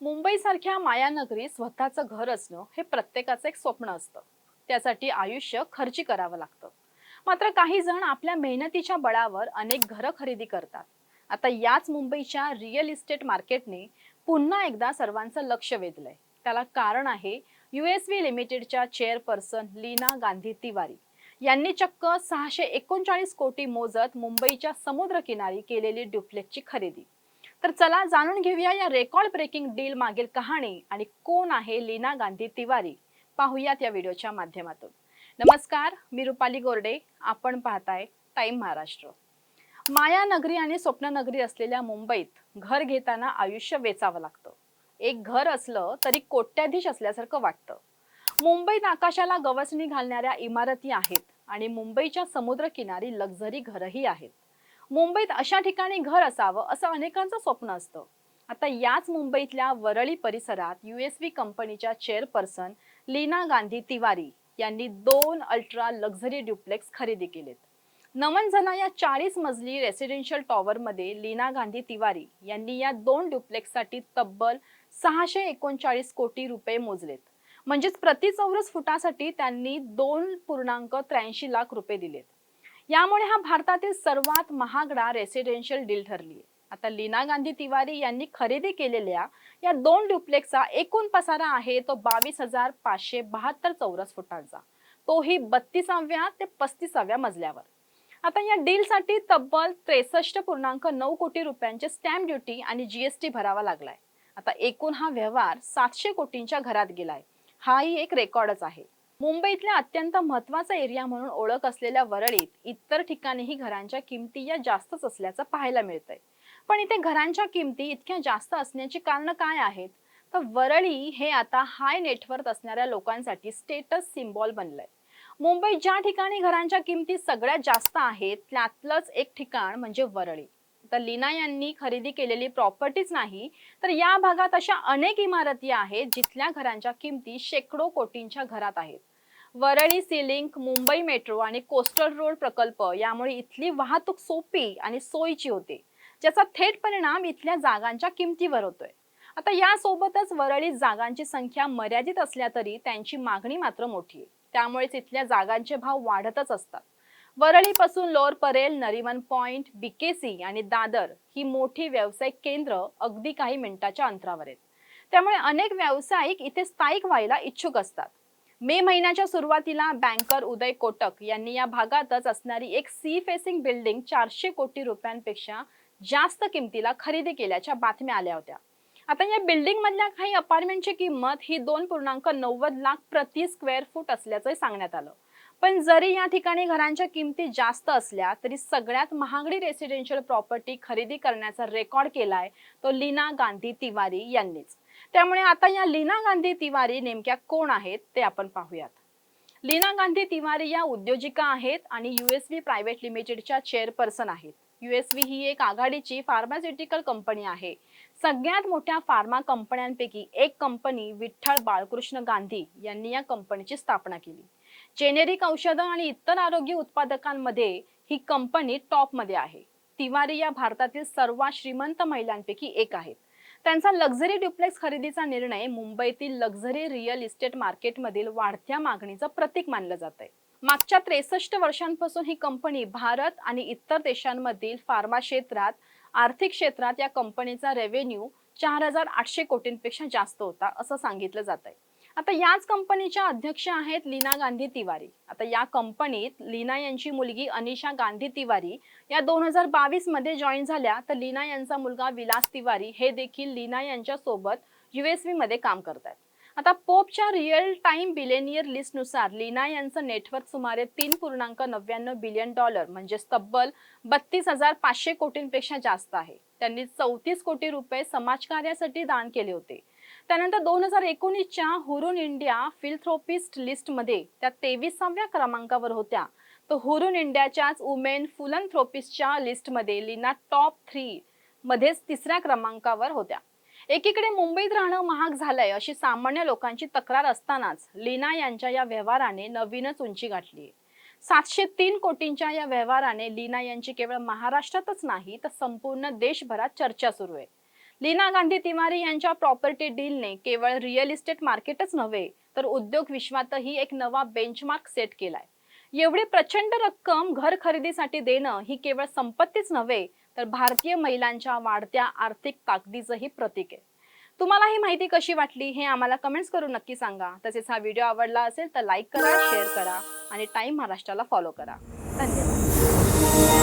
मुंबईसारख्या मायानगरी स्वतःचं घर असणं हे प्रत्येकाचं एक स्वप्न असतं. त्यासाठी आयुष्य खर्ची करावं लागतं. मात्र काही जण आपल्या मेहनतीच्या बळावर अनेक घरं खरेदी करतात. आता याच मुंबईच्या रिअल इस्टेट मार्केटने पुन्हा एकदा सर्वांचं लक्ष वेधलंय. त्याला कारण आहे युएसबी लिमिटेडच्या चेअरपर्सन लीना गांधी तिवारी. यांनी चक्क सहाशे एकोणचाळीस कोटी मोजत मुंबईच्या समुद्रकिनारी केलेली ड्युप्लेक्सची खरेदी. तर चला जाणून घेऊया या रेकॉर्ड ब्रेकिंग डील मागील कहाणी आणि कोण आहे लीना गांधी तिवारी? पाहूयात या व्हिडिओच्या माध्यमातून. नमस्कार मी रुपाली गोरडे. आपण पाहताय टाइम महाराष्ट्र. मायानगरी आणि स्वप्ननगरी असलेल्या मुंबईत घर घेताना आयुष्य वेचावं लागतं. एक घर असलं तरी कोट्याधीश असल्यासारखं वाटतं. मुंबईत आकाशाला गवसणी घालणाऱ्या इमारती आहेत आणि मुंबईच्या समुद्रकिनारी लक्झरी घरही आहेत. मुंबईत अशा ठिकाणी घर असावं असं अनेकांचं स्वप्न असतं. आता याच मुंबईतल्या वरळी परिसरात युएसव्ही कंपनीच्या चेअरपर्सन लीना गांधी तिवारी यांनी दोन अल्ट्रा लक्झरी ड्युप्लेक्स खरेदी केलेत. नमनजना या चाळीस मजली रेसिडेन्शियल टॉवरमध्ये लीना गांधी तिवारी यांनी या दोन ड्युप्लेक्ससाठी तब्बल सहाशे एकोणचाळीस कोटी रुपये मोजलेत. म्हणजेच प्रति चौरस फुटासाठी त्यांनी दोन पूर्णांक त्र्याऐंशी लाख रुपये दिलेत. यामुळे हा भारतातील सर्वात महागडा रेसिडेन्शियल डील ठरली आता लीना गांधी तिवारी यांनी खरेदी केलेल्या या दोन ड्युप्लेक्सचा एकूण पसारा आहे तो बावीस हजार पाचशे बहात्तर चौरस फुटांचा. तोही बत्तीसाव्या ते पस्तीसाव्या मजल्यावर. आता या डीलसाठी तब्बल त्रेसष्ट पूर्णांक नऊ कोटी रुपयांचे स्टॅम्प ड्युटी आणि जीएसटी भरावा लागलाय. आता एकूण हा व्यवहार सातशे कोटींच्या घरात गेलाय. हाही एक रेकॉर्डच आहे. मुंबईतल्या अत्यंत महत्त्वाचा एरिया म्हणून ओळख असलेल्या वरळीत इतर ठिकाणीही घरांच्या किमती या जास्तच असल्याचं पाहायला मिळतंय. पण इथे घरांच्या किमती इतक्या जास्त असण्याची कारण काय आहेत? तर वरळी हे आता हाय नेटवर्क असणाऱ्या लोकांसाठी स्टेटस सिम्बॉल बनलंय. मुंबईत ज्या ठिकाणी घरांच्या किमती सगळ्यात जास्त आहेत त्यातलंच एक ठिकाण म्हणजे वरळी. तर लीना यांनी खरेदी केलेली प्रॉपर्टीच नाही तर या भागात अशा अनेक इमारती आहेत जिथल्या घरांच्या किमती शेकडो कोटींच्या घरात आहेत. Worli sea link Mumbai metro आणि कोस्टल रोड प्रकल्प यामुळे इथली वाहतूक सोपी आणि सोयीची होते ज्याचा थेट परिणाम इथल्या जागांच्या किमतीवर होतोय. आता यासोबतच वरळीत जागांची संख्या मर्यादित असल्या तरी त्यांची मागणी मात्र मोठी आहे. त्यामुळेच इथल्या जागांचे भाव वाढतच असतात. वरळीपासून lower Parel Nariman point BKC आणि दादर ही मोठी व्यावसायिक केंद्र अगदी काही मिनिटाच्या अंतरावर आहेत. त्यामुळे अनेक व्यावसायिक इथे स्थायिक व्हायला इच्छुक असतात. मे महिन्याच्या सुरुवातीला बँकर उदय कोटक यांनी या भागातच असणारी एक सी फेसिंग बिल्डिंग चारशे कोटी रुपयांपेक्षा जास्त किमतीला खरेदी केल्याच्या बातम्या आल्या होत्या. आता या बिल्डिंग मधल्या काही अपार्टमेंटची किंमत ही दोन पूर्णांक नव्वद लाख प्रति स्क्वेअर फूट असल्याचं सांगण्यात आलं. पण जरी या ठिकाणी घरांच्या किमती जास्त असल्या तरी सगळ्यात महागडी रेसिडेन्शियल प्रॉपर्टी खरेदी करण्याचा रेकॉर्ड केलाय तो लीना गांधी तिवारी यांनीच. त्यामुळे आता या लीना गांधी तिवारी नेमक्या कोण आहेत ते आपण पाहूयात. लीना गांधी तिवारी या उद्योजिका आहेत आणि युएसव्ही प्रायव्हेट लिमिटेडच्या चेअरपर्सन आहेत. युएसव्ही ही एक आघाडीची फार्मास्युटिकल कंपनी आहे. सगळ्यात मोठ्या फार्मा कंपन्यांपैकी एक कंपनी विठ्ठल बाळकृष्ण गांधी यांनी या कंपनीची स्थापना केली. जेनेरिक औषधं आणि इतर आरोग्य उत्पादकांमध्ये ही कंपनी टॉपमध्ये आहे. तिवारी या भारतातील सर्वात श्रीमंत महिलांपैकी एक आहेत. त्यांचा लक्झरी ड्युप्लेक्स खरेदीचा निर्णय मुंबईतील लक्झरी रिअल इस्टेट मार्केटमधील वाढत्या मागणीचं प्रतीक मानलं जात आहे मागच्या त्रेसष्ट वर्षांपासून ही कंपनी भारत आणि इतर देशांमधील फार्मा क्षेत्रात आर्थिक क्षेत्रात या कंपनीचा रेव्हेन्यू चार हजार आठशे कोटींपेक्षा जास्त होता असं सांगितलं जात आहे आता याच कंपनीच्या अध्यक्ष आहेत लीना गांधी तिवारी. आता या कंपनीत लीना यांची मुलगी अनिशा गांधी तिवारी या दोन हजार बावीसमध्ये जॉईन झाल्या. तर लीना यांचा मुलगा विलास तिवारी हे देखील लीना यांच्या सोबत युएसबी मध्ये काम करतात आता पोपच्या रिअल टाइम बिलेनियर लिस्टनुसार लीना यांचं नेटवर्क सुमारे तीन पूर्णांक नव्याण्णव बिलियन डॉलर म्हणजे तब्बल बत्तीस हजार पाचशे कोटींपेक्षा जास्त आहे. त्यांनी चौतीस कोटी रुपये समाजकार्यासाठी दान केले होते. त्यानंतर दोन हजार एकोणीसच्या हुरून इंडिया फिलथ्रोपिस्ट लिस्टमध्ये त्या तेविसाव्या क्रमांकावर होत्या. तर हुरून इंडियाच्याच वुमेन फुलनथ्रोपिस्टच्या लिस्टमध्ये लीना टॉप थ्री मध्येच तिसऱ्या क्रमांकावर होत्या. एकीकडे मुंबईत राहणं महाग झालंय अशी सामान्य लोकांची तक्रार असतानाच लीना यांच्या या व्यवहाराने नवीनच उंची गाठली. सातशे तीन कोटींच्या या व्यवहाराने लीना यांची केवळ महाराष्ट्रातच नाही तर संपूर्ण देशभरात चर्चा सुरू आहे. लीना गांधी तिवारी यांच्या प्रॉपर्टी डीलने केवळ रिअल इस्टेट मार्केटच नव्हे तर उद्योग विश्वातही एक नवा बेंचमार्क सेट केलाय. एवढी प्रचंड रक्कम घर खरेदीसाठी देणं ही केवळ संपत्तीच नव्हे तर भारतीय महिलांच्या वाढत्या आर्थिक ताकदीचंही प्रतीक आहे. तुम्हाला ही माहिती कशी वाटली हे आम्हाला कमेंट्स करून नक्की सांगा. तसेच हा व्हिडिओ आवडला असेल तर लाईक करा शेअर करा आणि टाईम महाराष्ट्राला फॉलो करा. धन्यवाद.